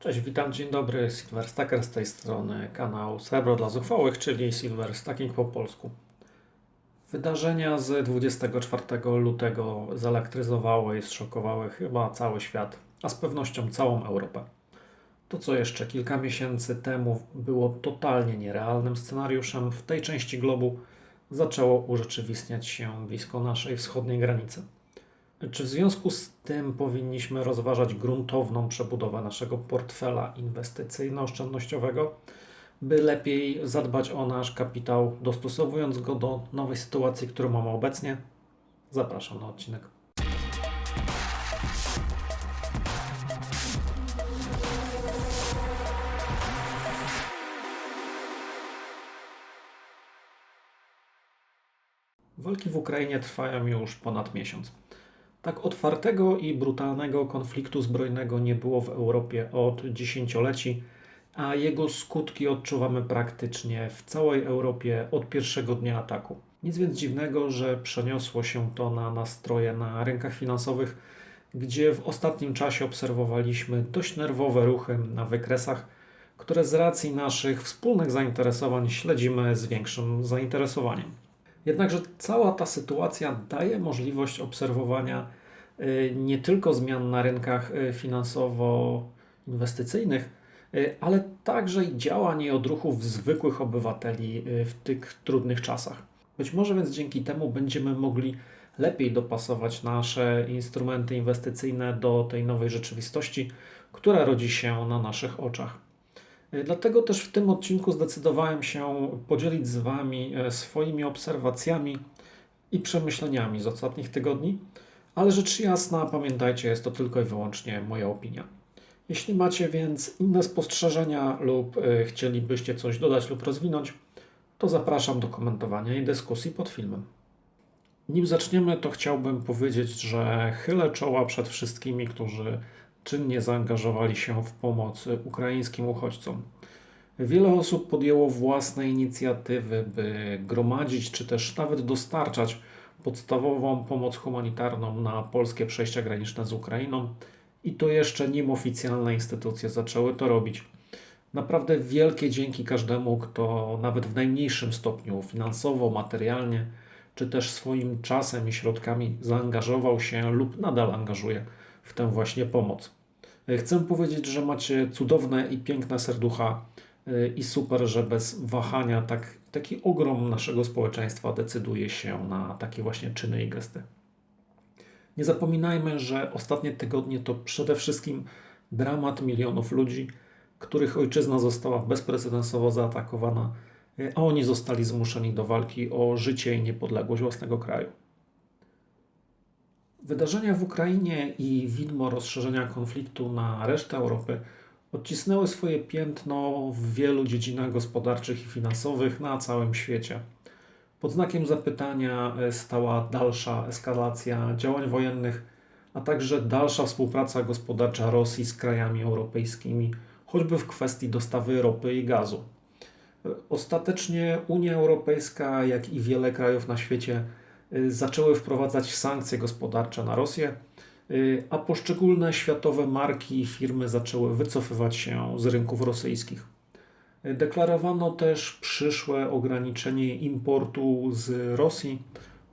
Cześć, witam, dzień dobry, Silver Stacker z tej strony, kanał Srebro dla Zuchwałych, czyli Silver Stacking po polsku. Wydarzenia z 24 lutego zelektryzowały i zszokowały chyba cały świat, a z pewnością całą Europę. To, co jeszcze kilka miesięcy temu było totalnie nierealnym scenariuszem w tej części globu, zaczęło urzeczywistniać się blisko naszej wschodniej granicy. Czy w związku z tym powinniśmy rozważać gruntowną przebudowę naszego portfela inwestycyjno-oszczędnościowego, by lepiej zadbać o nasz kapitał, dostosowując go do nowej sytuacji, którą mamy obecnie? Zapraszam na odcinek. Walki w Ukrainie trwają już ponad miesiąc. Tak otwartego i brutalnego konfliktu zbrojnego nie było w Europie od dziesięcioleci, a jego skutki odczuwamy praktycznie w całej Europie od pierwszego dnia ataku. Nic więc dziwnego, że przeniosło się to na nastroje na rynkach finansowych, gdzie w ostatnim czasie obserwowaliśmy dość nerwowe ruchy na wykresach, które z racji naszych wspólnych zainteresowań śledzimy z większym zainteresowaniem. Jednakże cała ta sytuacja daje możliwość obserwowania y, nie tylko zmian na rynkach y, finansowo-inwestycyjnych, y, ale także i działań i odruchów zwykłych obywateli w tych trudnych czasach. Być może więc dzięki temu będziemy mogli lepiej dopasować nasze instrumenty inwestycyjne do tej nowej rzeczywistości, która rodzi się na naszych oczach. Y, Dlatego też w tym odcinku zdecydowałem się podzielić z Wami e, swoimi obserwacjami i przemyśleniami z ostatnich tygodni, ale rzecz jasna, pamiętajcie, jest to tylko i wyłącznie moja opinia. Jeśli macie więc inne spostrzeżenia lub e, chcielibyście coś dodać lub rozwinąć, to zapraszam do komentowania i dyskusji pod filmem. Nim zaczniemy, to chciałbym powiedzieć, że chylę czoła przed wszystkimi, którzy czynnie zaangażowali się w pomoc ukraińskim uchodźcom. Wiele osób podjęło własne inicjatywy, by gromadzić czy też nawet dostarczać podstawową pomoc humanitarną na polskie przejścia graniczne z Ukrainą i to jeszcze nim oficjalne instytucje zaczęły to robić. Naprawdę wielkie dzięki każdemu, kto nawet w najmniejszym stopniu finansowo, materialnie, czy też swoim czasem i środkami zaangażował się lub nadal angażuje w tę właśnie pomoc. E, Chcę powiedzieć, że macie cudowne i piękne serducha e, i super, że bez wahania tak, taki ogrom naszego społeczeństwa decyduje się na takie właśnie czyny i gesty. Nie zapominajmy, że ostatnie tygodnie to przede wszystkim dramat milionów ludzi, których ojczyzna została bezprecedensowo zaatakowana, e, a oni zostali zmuszeni do walki o życie i niepodległość własnego kraju. Wydarzenia w Ukrainie i widmo rozszerzenia konfliktu na resztę Europy odcisnęły swoje piętno w wielu dziedzinach gospodarczych i finansowych na całym świecie. Pod znakiem zapytania stała dalsza eskalacja działań wojennych, a także dalsza współpraca gospodarcza Rosji z krajami europejskimi, choćby w kwestii dostawy ropy i gazu. Ostatecznie Unia Europejska, jak i wiele krajów na świecie, zaczęły wprowadzać sankcje gospodarcze na Rosję, y, a poszczególne światowe marki i firmy zaczęły wycofywać się z rynków rosyjskich. Y, Deklarowano też przyszłe ograniczenie importu z Rosji,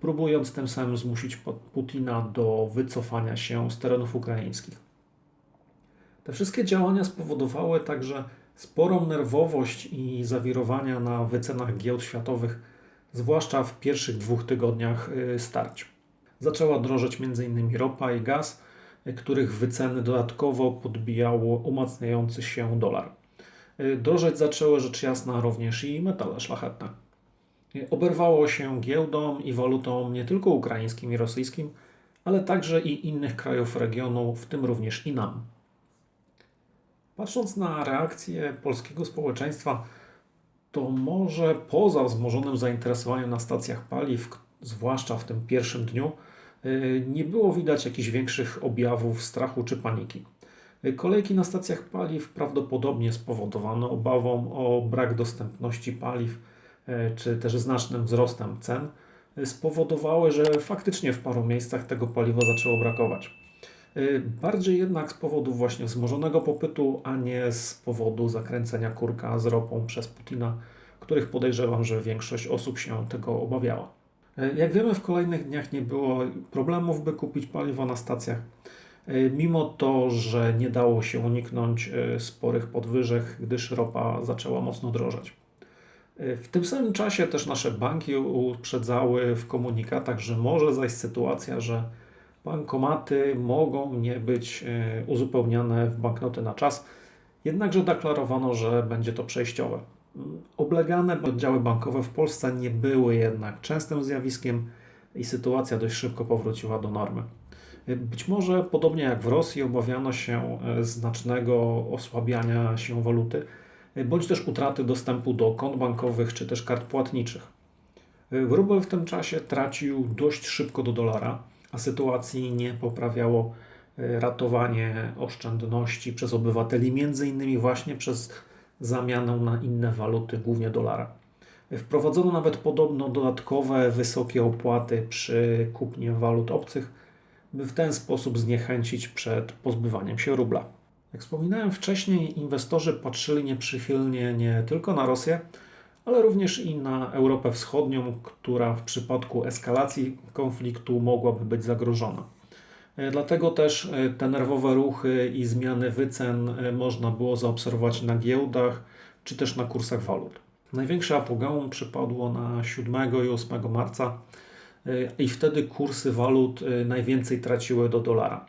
próbując tym samym zmusić Putina do wycofania się z terenów ukraińskich. Te wszystkie działania spowodowały także sporą nerwowość i zawirowania na wycenach giełd światowych, zwłaszcza w pierwszych dwóch tygodniach y, starć. Zaczęła drożeć m.in. ropa i gaz, y, których wyceny dodatkowo podbijało umacniający się dolar. Y, Drożeć zaczęły rzecz jasna również i metale szlachetne. Oberwało się giełdą i walutą nie tylko ukraińskim i rosyjskim, ale także i innych krajów regionu, w tym również i nam. Patrząc na reakcję polskiego społeczeństwa, to może poza wzmożonym zainteresowaniem na stacjach paliw, zwłaszcza w tym pierwszym dniu, y, nie było widać jakichś większych objawów strachu czy paniki. Y, Kolejki na stacjach paliw prawdopodobnie spowodowane obawą o brak dostępności paliw y, czy też znacznym wzrostem cen spowodowały, że faktycznie w paru miejscach tego paliwa zaczęło brakować. Y, Bardziej jednak z powodu właśnie wzmożonego popytu, a nie z powodu zakręcenia kurka z ropą przez Putina, których podejrzewam, że większość osób się tego obawiała. Y, Jak wiemy, w kolejnych dniach nie było problemów, by kupić paliwo na stacjach. Y, Mimo to, że nie dało się uniknąć sporych podwyżek, gdyż ropa zaczęła mocno drożeć. W tym samym czasie też nasze banki uprzedzały w komunikatach, że może zajść sytuacja, że bankomaty mogą nie być y, uzupełniane w banknoty na czas, jednakże deklarowano, że będzie to przejściowe. Mm, Oblegane oddziały bankowe w Polsce nie były jednak częstym zjawiskiem i sytuacja dość szybko powróciła do normy. Y, Być może podobnie jak w Rosji obawiano się y, znacznego osłabiania się waluty, bądź też utraty dostępu do kont bankowych czy też kart płatniczych. Rubel w tym czasie tracił dość szybko do dolara, a sytuacji nie poprawiało y, ratowanie oszczędności przez obywateli, między innymi właśnie przez zamianę na inne waluty, głównie dolara. Wprowadzono nawet podobno dodatkowe wysokie opłaty przy kupnie walut obcych, by w ten sposób zniechęcić przed pozbywaniem się rubla. Jak wspominałem wcześniej, inwestorzy patrzyli nieprzychylnie nie tylko na Rosję, ale również i na Europę Wschodnią, która w przypadku eskalacji konfliktu mogłaby być zagrożona. E, Dlatego też e, te nerwowe ruchy i zmiany wycen e, można było zaobserwować na giełdach czy też na kursach walut. Największe apogeum przypadło na 7 i 8 marca i wtedy kursy walut najwięcej traciły do dolara.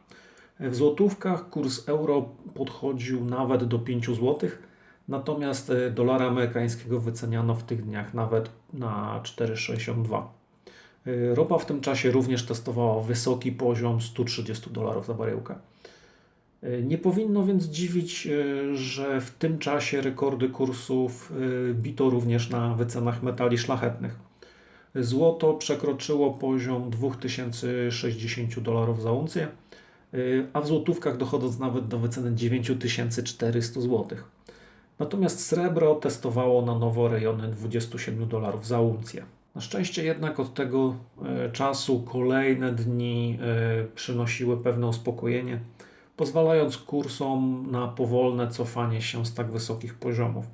W złotówkach kurs euro podchodził nawet do 5 złotych, Natomiast e, dolara amerykańskiego wyceniano w tych dniach nawet na 4,62. E, Ropa w tym czasie również testowała wysoki poziom 130 dolarów za baryłkę. E, Nie powinno więc dziwić, że w tym czasie rekordy kursów bito również na wycenach metali szlachetnych. Złoto przekroczyło poziom 2060 dolarów za uncję, a w złotówkach dochodząc nawet do wyceny 9400 złotych. Natomiast srebro testowało na nowo rejony 27 dolarów za uncję. Na szczęście jednak od tego e, czasu kolejne dni e, przynosiły pewne uspokojenie, pozwalając kursom na powolne cofanie się z tak wysokich poziomów.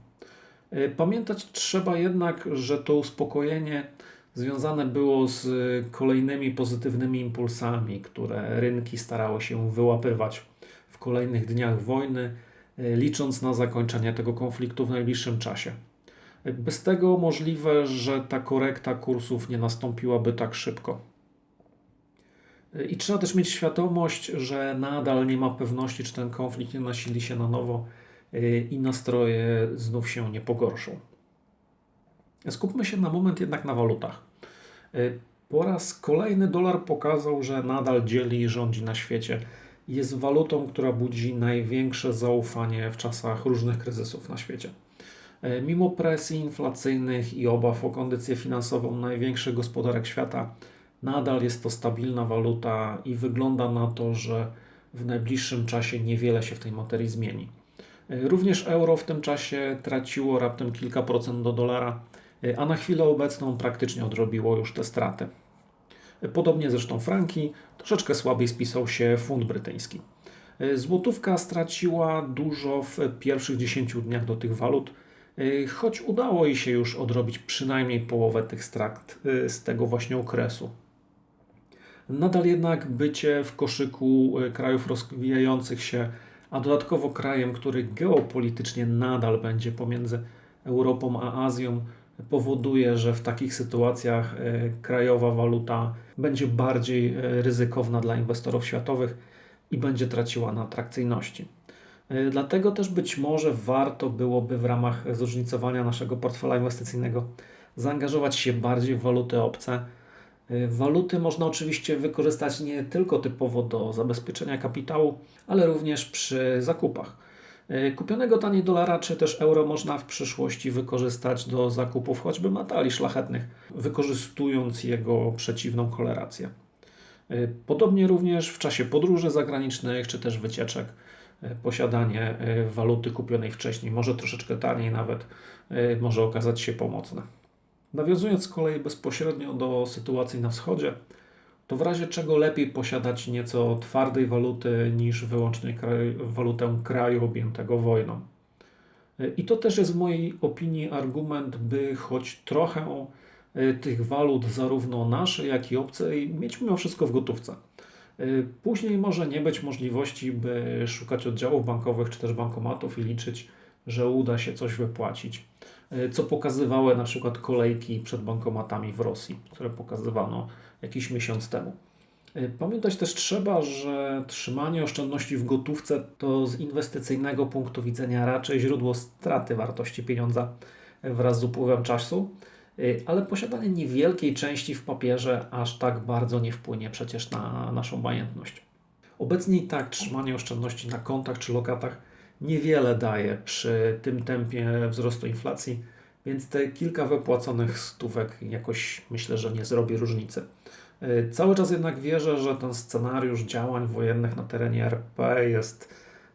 E, Pamiętać trzeba jednak, że to uspokojenie związane było z kolejnymi pozytywnymi impulsami, które rynki starały się wyłapywać w kolejnych dniach wojny, licząc na zakończenie tego konfliktu w najbliższym czasie. E, Bez tego możliwe, że ta korekta kursów nie nastąpiłaby tak szybko. E, I trzeba też mieć świadomość, że nadal nie ma pewności, czy ten konflikt nie nasili się na nowo e, i nastroje znów się nie pogorszą. Skupmy się na moment jednak na walutach. E, Po raz kolejny dolar pokazał, że nadal dzieli i rządzi na świecie. Jest walutą, która budzi największe zaufanie w czasach różnych kryzysów na świecie. E, Mimo presji inflacyjnych i obaw o kondycję finansową największych gospodarek świata, nadal jest to stabilna waluta i wygląda na to, że w najbliższym czasie niewiele się w tej materii zmieni. E, Również euro w tym czasie traciło raptem kilka procent do dolara, e, a na chwilę obecną praktycznie odrobiło już te straty. Podobnie zresztą franki, troszeczkę słabiej spisał się funt brytyjski. Złotówka straciła dużo w pierwszych 10 dniach do tych walut, choć udało jej się już odrobić przynajmniej połowę tych strat e, z tego właśnie okresu. Nadal jednak bycie w koszyku e, krajów rozwijających się, a dodatkowo krajem, który geopolitycznie nadal będzie pomiędzy Europą a Azją, powoduje, że w takich sytuacjach e, krajowa waluta będzie bardziej e, ryzykowna dla inwestorów światowych i będzie traciła na atrakcyjności. E, Dlatego też być może warto byłoby w ramach zróżnicowania naszego portfela inwestycyjnego zaangażować się bardziej w waluty obce. Waluty można oczywiście wykorzystać nie tylko typowo do zabezpieczenia kapitału, ale również przy zakupach. E, Kupionego taniej dolara czy też euro można w przyszłości wykorzystać do zakupów choćby metali szlachetnych, wykorzystując jego przeciwną kolerację. E, Podobnie również w czasie podróży zagranicznych czy też wycieczek e, posiadanie waluty kupionej wcześniej, może troszeczkę taniej nawet, może okazać się pomocne. Nawiązując z kolei bezpośrednio do sytuacji na wschodzie, to w razie czego lepiej posiadać nieco twardej waluty niż wyłącznie kraj, walutę kraju objętego wojną. I to też jest w mojej opinii argument, by choć trochę e, tych walut, zarówno naszej, jak i obcej, mieć mimo wszystko w gotówce. E, później może nie być możliwości, by szukać oddziałów bankowych czy też bankomatów i liczyć, że uda się coś wypłacić. E, co pokazywały na przykład kolejki przed bankomatami w Rosji, które pokazywano jakiś miesiąc temu. E, pamiętać też trzeba, że trzymanie oszczędności w gotówce to z inwestycyjnego punktu widzenia raczej źródło straty wartości pieniądza wraz z upływem czasu, e, ale posiadanie niewielkiej części w papierze aż tak bardzo nie wpłynie przecież na naszą majętność. Obecnie i tak trzymanie oszczędności na kontach czy lokatach niewiele daje przy tym tempie wzrostu inflacji, więc te kilka wypłaconych stówek jakoś myślę, że nie zrobi różnicy. E, cały czas jednak wierzę, że ten scenariusz działań wojennych na terenie RP jest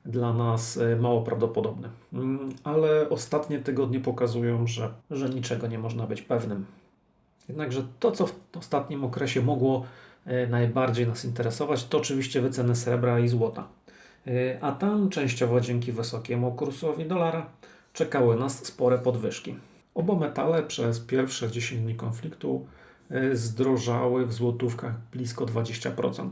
dla nas e, mało prawdopodobny. Mm, ale ostatnie tygodnie pokazują, że, że niczego nie można być pewnym. Jednakże to, co w ostatnim okresie mogło e, najbardziej nas interesować, to oczywiście wyceny srebra i złota. A tam częściowo dzięki wysokiemu kursowi dolara czekały nas spore podwyżki. Oba metale przez pierwsze 10 dni konfliktu E, zdrożały w złotówkach blisko 20%.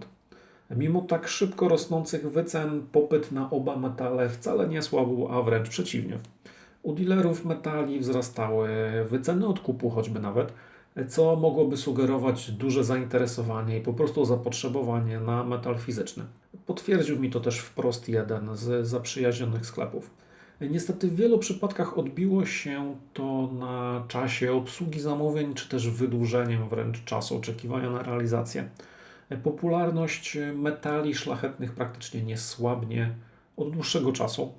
Mimo tak szybko rosnących wycen, popyt na oba metale wcale nie słabł, a wręcz przeciwnie. U dealerów metali wzrastały wyceny odkupu choćby nawet, co mogłoby sugerować duże zainteresowanie i po prostu zapotrzebowanie na metal fizyczny. Potwierdził mi to też wprost jeden z zaprzyjaźnionych sklepów. Niestety w wielu przypadkach odbiło się to na czasie obsługi zamówień, czy też wydłużeniem wręcz czasu oczekiwania na realizację. Popularność metali szlachetnych praktycznie nie słabnie od dłuższego czasu.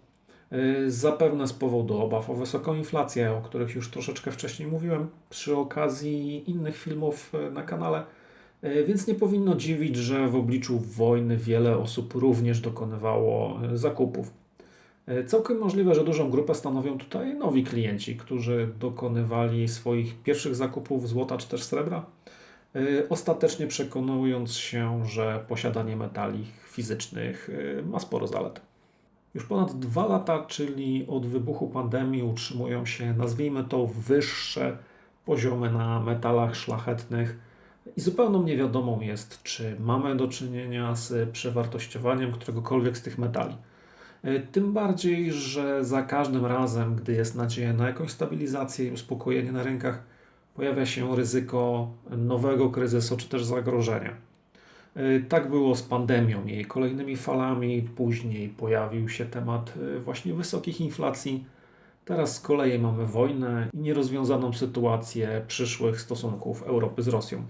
Zapewne z powodu obaw o wysoką inflację, o których już troszeczkę wcześniej mówiłem przy okazji innych filmów na kanale. Więc nie powinno dziwić, że w obliczu wojny wiele osób również dokonywało zakupów. E, całkiem możliwe, że dużą grupę stanowią tutaj nowi klienci, którzy dokonywali swoich pierwszych zakupów złota czy też srebra, e, ostatecznie przekonując się, że posiadanie metali fizycznych e, ma sporo zalet. Już ponad dwa lata, czyli od wybuchu pandemii, utrzymują się, nazwijmy to, wyższe poziomy na metalach szlachetnych i zupełną niewiadomą jest, czy mamy do czynienia z przewartościowaniem któregokolwiek z tych metali. E, tym bardziej, że za każdym razem, gdy jest nadzieja na jakąś stabilizację i uspokojenie na rynkach, pojawia się ryzyko nowego kryzysu czy też zagrożenia. E, tak było z pandemią jej kolejnymi falami, później pojawił się temat e, właśnie wysokich inflacji. Teraz z kolei mamy wojnę i nierozwiązaną sytuację przyszłych stosunków Europy z Rosją.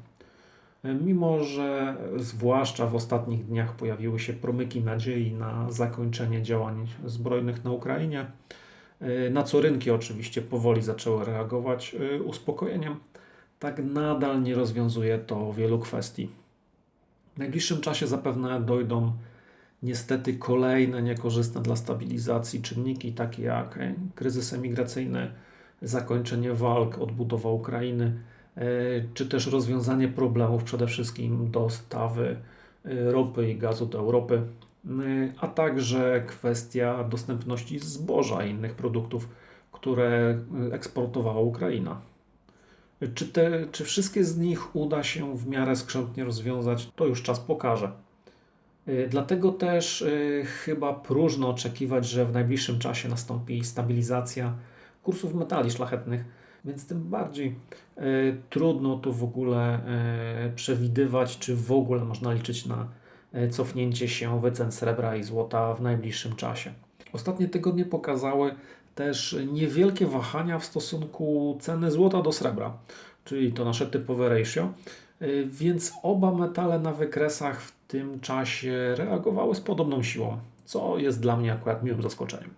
Mimo, że zwłaszcza w ostatnich dniach pojawiły się promyki nadziei na zakończenie działań zbrojnych na Ukrainie, y, na co rynki oczywiście powoli zaczęły reagować y, uspokojeniem, tak nadal nie rozwiązuje to wielu kwestii. W najbliższym czasie zapewne dojdą niestety kolejne niekorzystne dla stabilizacji czynniki, takie jak kryzys emigracyjny, zakończenie walk, odbudowa Ukrainy E, czy też rozwiązanie problemów przede wszystkim dostawy e, ropy i gazu do Europy, e, a także kwestia dostępności zboża i innych produktów, które eksportowała Ukraina. Czy, te, czy wszystkie z nich uda się w miarę skrzętnie rozwiązać, to już czas pokaże. Dlatego też chyba próżno oczekiwać, że w najbliższym czasie nastąpi stabilizacja kursów metali szlachetnych więc tym bardziej e, trudno tu w ogóle e, przewidywać, czy w ogóle można liczyć na e, cofnięcie się wycen srebra i złota w najbliższym czasie. Ostatnie tygodnie pokazały też niewielkie wahania w stosunku ceny złota do srebra, czyli to nasze typowe ratio, więc oba metale na wykresach w tym czasie reagowały z podobną siłą, co jest dla mnie akurat miłym zaskoczeniem.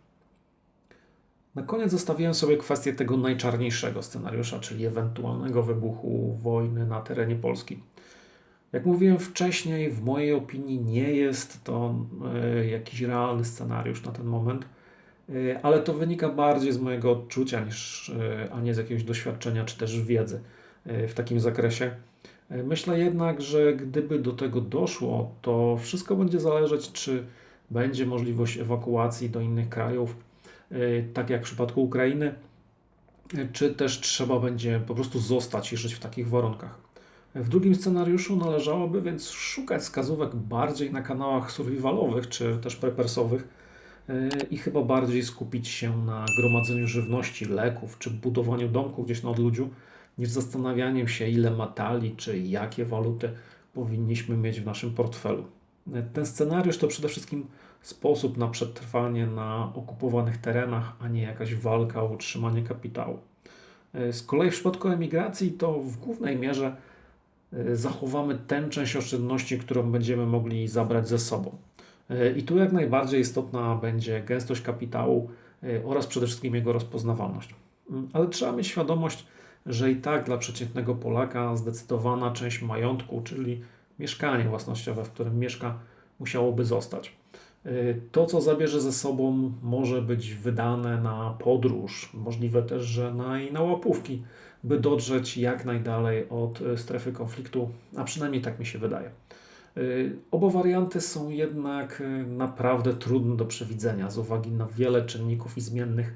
Na koniec zostawiłem sobie kwestię tego najczarniejszego scenariusza, czyli ewentualnego wybuchu wojny na terenie Polski. Jak mówiłem wcześniej, w mojej opinii nie jest to e, jakiś realny scenariusz na ten moment, e, ale to wynika bardziej z mojego odczucia, niż, e, a nie z jakiegoś doświadczenia czy też wiedzy w takim zakresie. Myślę jednak, że gdyby do tego doszło, to wszystko będzie zależeć, czy będzie możliwość ewakuacji do innych krajów, tak jak w przypadku Ukrainy, e, czy też trzeba będzie po prostu zostać i żyć w takich warunkach. W drugim scenariuszu należałoby więc szukać wskazówek bardziej na kanałach survivalowych czy też prepersowych e, i chyba bardziej skupić się na gromadzeniu żywności, leków czy budowaniu domku gdzieś na odludziu, niż zastanawianiem się, ile metali czy jakie waluty powinniśmy mieć w naszym portfelu. Ten scenariusz to przede wszystkim sposób na przetrwanie na okupowanych terenach, a nie jakaś walka o utrzymanie kapitału. E, Z kolei w przypadku emigracji to w głównej mierze e, zachowamy tę część oszczędności, którą będziemy mogli zabrać ze sobą. E, I tu jak najbardziej istotna będzie gęstość kapitału oraz przede wszystkim jego rozpoznawalność. Mm, Ale trzeba mieć świadomość, że i tak dla przeciętnego Polaka zdecydowana część majątku, czyli mieszkanie własnościowe, w którym mieszka, musiałoby zostać. E, To, co zabierze ze sobą, może być wydane na podróż, możliwe też, że na, i na łapówki, by dotrzeć jak najdalej od e, strefy konfliktu, a przynajmniej tak mi się wydaje. Y, Oba warianty są jednak y, naprawdę trudne do przewidzenia z uwagi na wiele czynników i zmiennych,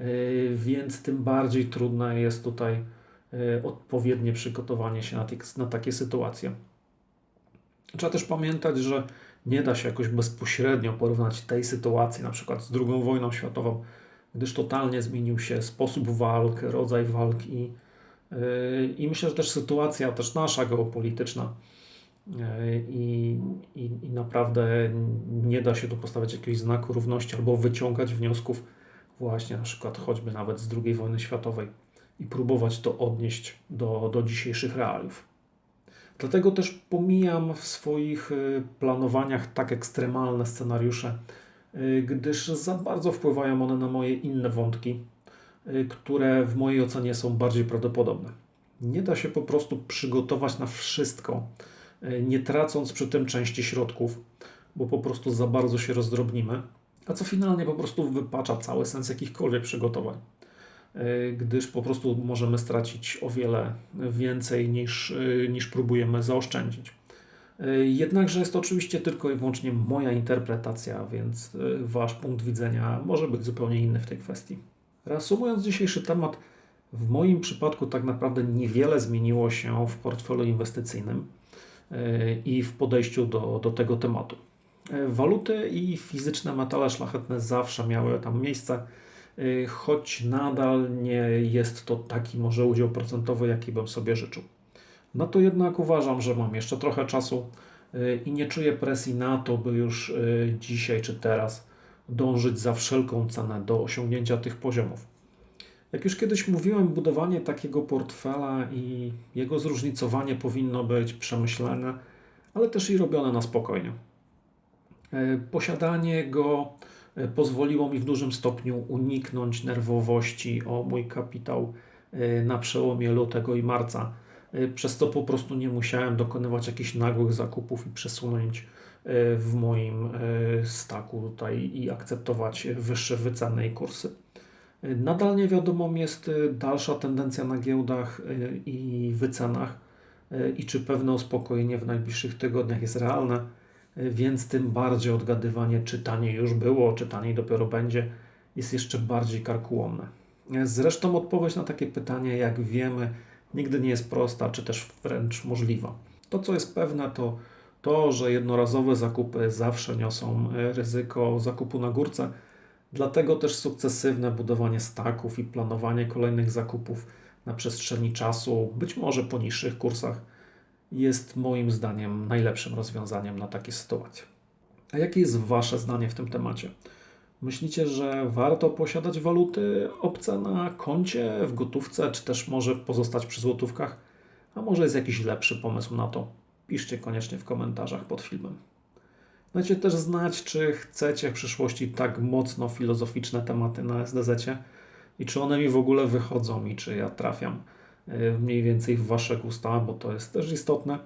y, więc tym bardziej trudne jest tutaj y, odpowiednie przygotowanie się na, na takie sytuacje. Trzeba też pamiętać, że nie da się jakoś bezpośrednio porównać tej sytuacji na przykład z II wojną światową, gdyż totalnie zmienił się sposób walk, rodzaj walk i, y, i myślę, że też sytuacja też nasza geopolityczna i, i, i naprawdę nie da się tu postawiać jakiegoś znaku równości albo wyciągać wniosków właśnie na przykład choćby nawet z II wojny światowej i próbować to odnieść do, do dzisiejszych realiów. Dlatego też pomijam w swoich y, planowaniach tak ekstremalne scenariusze, y, gdyż za bardzo wpływają one na moje inne wątki, y, które w mojej ocenie są bardziej prawdopodobne. Nie da się po prostu przygotować na wszystko, nie tracąc przy tym części środków, bo po prostu za bardzo się rozdrobnimy, a co finalnie po prostu wypacza cały sens jakichkolwiek przygotowań, gdyż po prostu możemy stracić o wiele więcej niż, y, niż próbujemy zaoszczędzić. Y, Jednakże jest to oczywiście tylko i wyłącznie moja interpretacja, więc Wasz punkt widzenia może być zupełnie inny w tej kwestii. Reasumując dzisiejszy temat, w moim przypadku tak naprawdę niewiele zmieniło się w portfelu inwestycyjnym i w podejściu do, do tego tematu. Waluty i fizyczne metale szlachetne zawsze miały tam miejsce, choć nadal nie jest to taki może udział procentowy, jaki bym sobie życzył. No to jednak uważam, że mam jeszcze trochę czasu y, i nie czuję presji na to, by już y, dzisiaj czy teraz dążyć za wszelką cenę do osiągnięcia tych poziomów. Jak już kiedyś mówiłem, budowanie takiego portfela i jego zróżnicowanie powinno być przemyślane, ale też i robione na spokojnie. Posiadanie go pozwoliło mi w dużym stopniu uniknąć nerwowości o mój kapitał e, na przełomie lutego i marca, e, przez co po prostu nie musiałem dokonywać jakichś nagłych zakupów i przesunąć e, w moim e, staku tutaj i akceptować wyższe wyceny i kursy. E, Nadal niewiadomą jest e, dalsza tendencja na giełdach e, i wycenach e, i czy pewne uspokojenie w najbliższych tygodniach jest realne, e, więc tym bardziej odgadywanie, czy taniej już było, czy taniej dopiero będzie, jest jeszcze bardziej karkułomne. Zresztą odpowiedź na takie pytanie, jak wiemy, nigdy nie jest prosta, czy też wręcz możliwa. To, co jest pewne, to to, że jednorazowe zakupy zawsze niosą e, ryzyko zakupu na górce, dlatego też sukcesywne budowanie staków i planowanie kolejnych zakupów na przestrzeni czasu, być może po niższych kursach, jest moim zdaniem najlepszym rozwiązaniem na takie sytuacje. A jakie jest Wasze zdanie w tym temacie? Myślicie, że warto posiadać waluty obce na koncie, w gotówce, czy też może pozostać przy złotówkach? A może jest jakiś lepszy pomysł na to? Piszcie koniecznie w komentarzach pod filmem. Dajcie też znać, czy chcecie w przyszłości tak mocno filozoficzne tematy na SDZ i czy one mi w ogóle wychodzą i czy ja trafiam mniej więcej w Wasze gusta, bo to jest też istotne,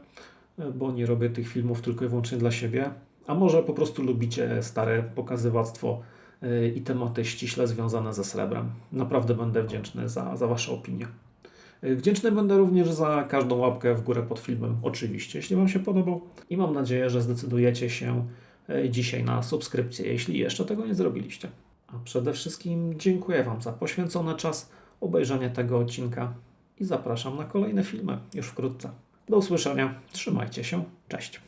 y, bo nie robię tych filmów tylko i wyłącznie dla siebie. A może po prostu lubicie stare pokazywactwo y, i tematy ściśle związane ze srebrem. Naprawdę będę wdzięczny za, za Wasze opinie. Wdzięczny będę również za każdą łapkę w górę pod filmem, oczywiście, jeśli Wam się podobał. I mam nadzieję, że zdecydujecie się dzisiaj na subskrypcję, jeśli jeszcze tego nie zrobiliście. A przede wszystkim dziękuję Wam za poświęcony czas, obejrzenie tego odcinka i zapraszam na kolejne filmy już wkrótce. Do usłyszenia, trzymajcie się, cześć.